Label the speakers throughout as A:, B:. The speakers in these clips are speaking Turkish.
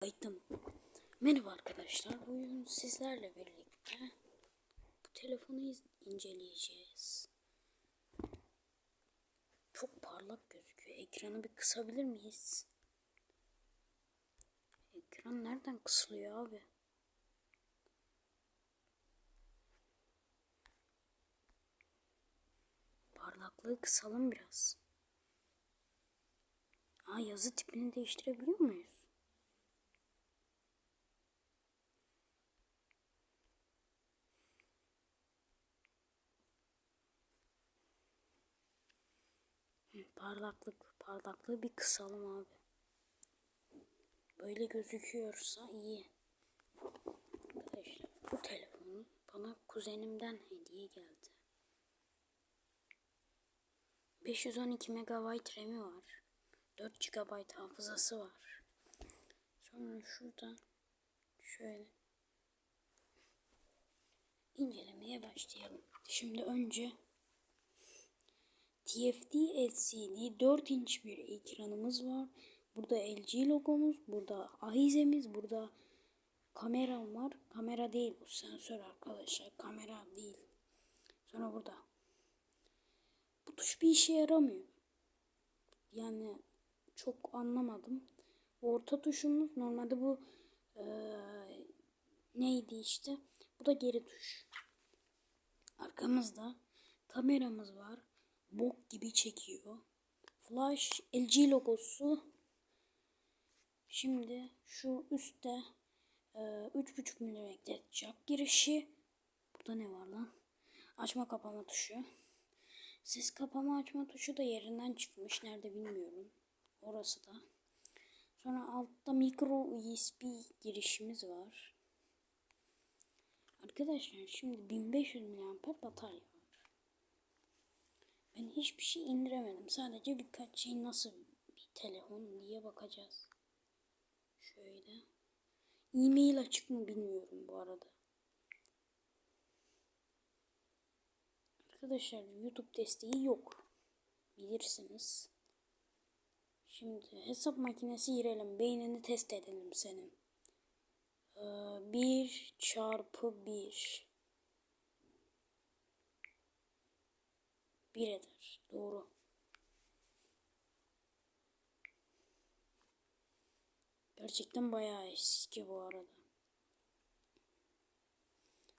A: Kayıttım. Merhaba arkadaşlar. Bugün sizlerle birlikte bu telefonu iz- inceleyeceğiz. Çok parlak gözüküyor. Ekranı bir kısabilir miyiz? Ekran nereden kısılıyor abi? Parlaklığı kısalım biraz. Aa yazı tipini değiştirebiliyor muyuz? Parlaklık, parlaklığı bir kısalım abi. Böyle gözüküyorsa iyi. Arkadaşlar bu telefon bana kuzenimden hediye geldi. 512 MB RAM'i var. 4 GB hafızası var. Sonra şurada şöyle incelemeye başlayalım. Şimdi önce TFT LCD 4 inç bir ekranımız var. Burada LG logomuz, burada ahizemiz, burada kameram var. Kamera değil bu sensör arkadaşlar. Kamera değil. Sonra burada. Bu tuş bir işe yaramıyor. Yani çok anlamadım. Orta tuşumuz normalde bu eee, neydi işte. Bu da geri tuş. Arkamızda kameramız var. Bok gibi çekiyor. Flash LG logosu. Şimdi şu üstte e, 3.5 mm jack girişi. Burada ne var lan? Açma kapama tuşu. Ses kapama açma tuşu da yerinden çıkmış. Nerede bilmiyorum. Orası da. Sonra altta micro USB girişimiz var. Arkadaşlar şimdi 1500 mAh batarya. Ben hiçbir şey indiremedim. Sadece birkaç şey nasıl bir telefon diye bakacağız. Şöyle. E-mail açık mı bilmiyorum bu arada. Arkadaşlar YouTube desteği yok. Bilirsiniz. Şimdi hesap makinesi girelim. Beynini test edelim senin. Ee, 1 çarpı 1. 1 eder. Doğru. Gerçekten bayağı eski bu arada.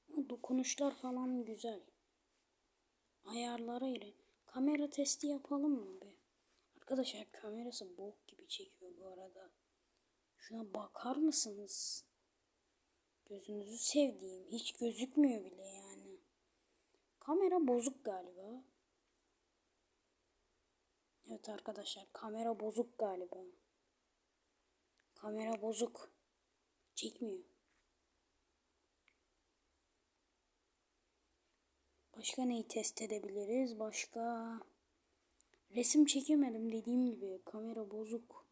A: Ama dokunuşlar falan güzel. Ayarlara girin. Kamera testi yapalım mı be? Arkadaşlar kamerası bok gibi çekiyor bu arada. Şuna bakar mısınız? Gözünüzü sevdiğim. Hiç gözükmüyor bile yani. Kamera bozuk galiba. Evet arkadaşlar kamera bozuk galiba. Kamera bozuk. Çekmiyor. Başka neyi test edebiliriz? Başka resim çekemedim dediğim gibi. Kamera bozuk.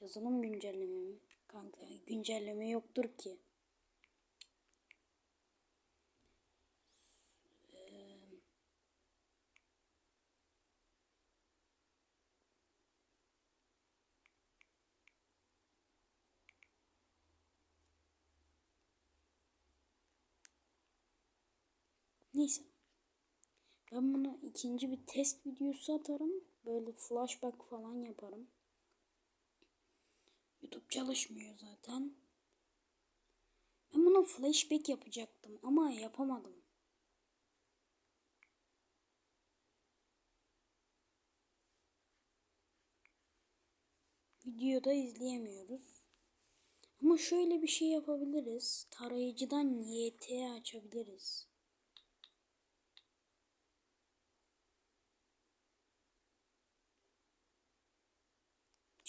A: Yazılım güncelleme mi? Kanka güncelleme yoktur ki. Neyse. Ben bunu ikinci bir test videosu atarım. Böyle flashback falan yaparım. YouTube çalışmıyor zaten. Ben bunu flashback yapacaktım ama yapamadım. Videoda izleyemiyoruz. Ama şöyle bir şey yapabiliriz. Tarayıcıdan YT açabiliriz.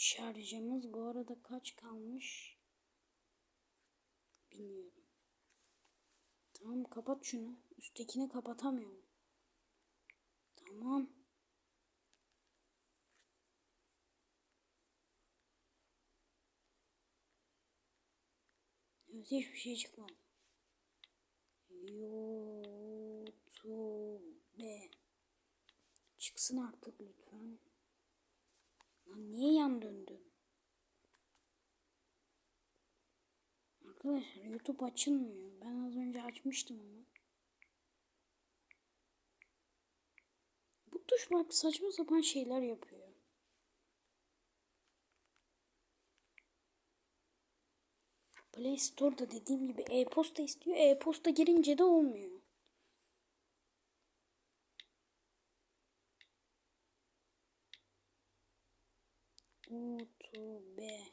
A: Şarjımız bu arada kaç kalmış? Bilmiyorum. Tamam kapat şunu. Üsttekini kapatamıyorum. Tamam. Evet hiçbir şey çıkmadı. YouTube. Çıksın artık lütfen. Lan niye yan döndün? Arkadaşlar YouTube açılmıyor. Ben az önce açmıştım ama. Bu tuş bak saçma sapan şeyler yapıyor. Play Store'da dediğim gibi e-posta istiyor. E-posta girince de olmuyor. YouTube.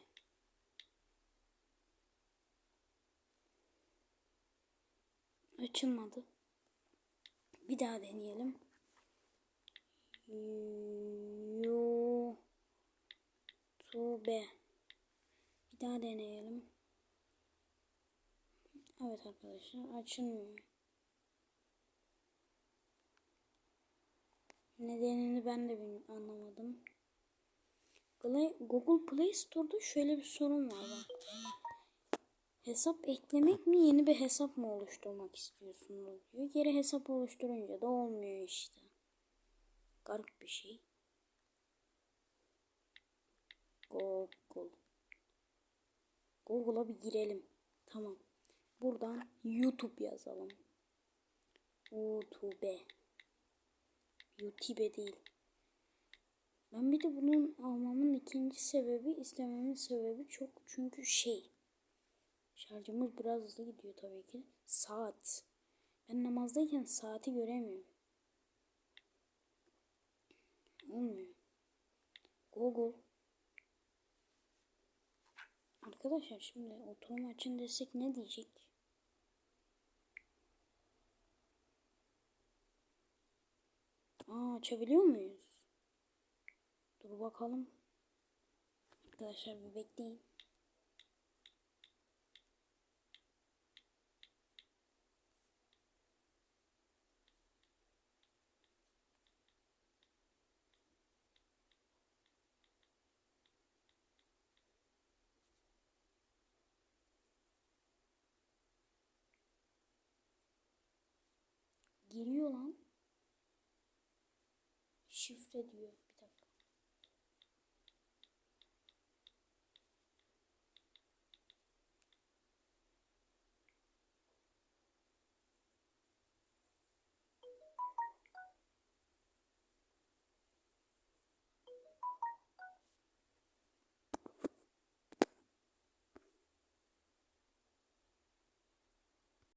A: Açılmadı. Bir daha deneyelim. YouTube. Bir daha deneyelim. Evet arkadaşlar açılmıyor. Nedenini ben de bilmiyorum, Google Play Store'da şöyle bir sorun var. Hesap eklemek mi yeni bir hesap mı oluşturmak istiyorsunuz diyor. Geri hesap oluşturunca da olmuyor işte. Garip bir şey. Google. Google'a bir girelim. Tamam. Buradan YouTube yazalım. YouTube. YouTube değil. Ben bir de bunun almamın ikinci sebebi istememin sebebi çok çünkü şey şarjımız biraz hızlı gidiyor tabii ki. Saat. Ben namazdayken saati göremiyorum. Olmuyor. Google. Arkadaşlar şimdi oturum açın desek ne diyecek? Aa açabiliyor muyuz? Dur bakalım. Arkadaşlar bir bekleyin. Giriyor lan. Şifre diyor.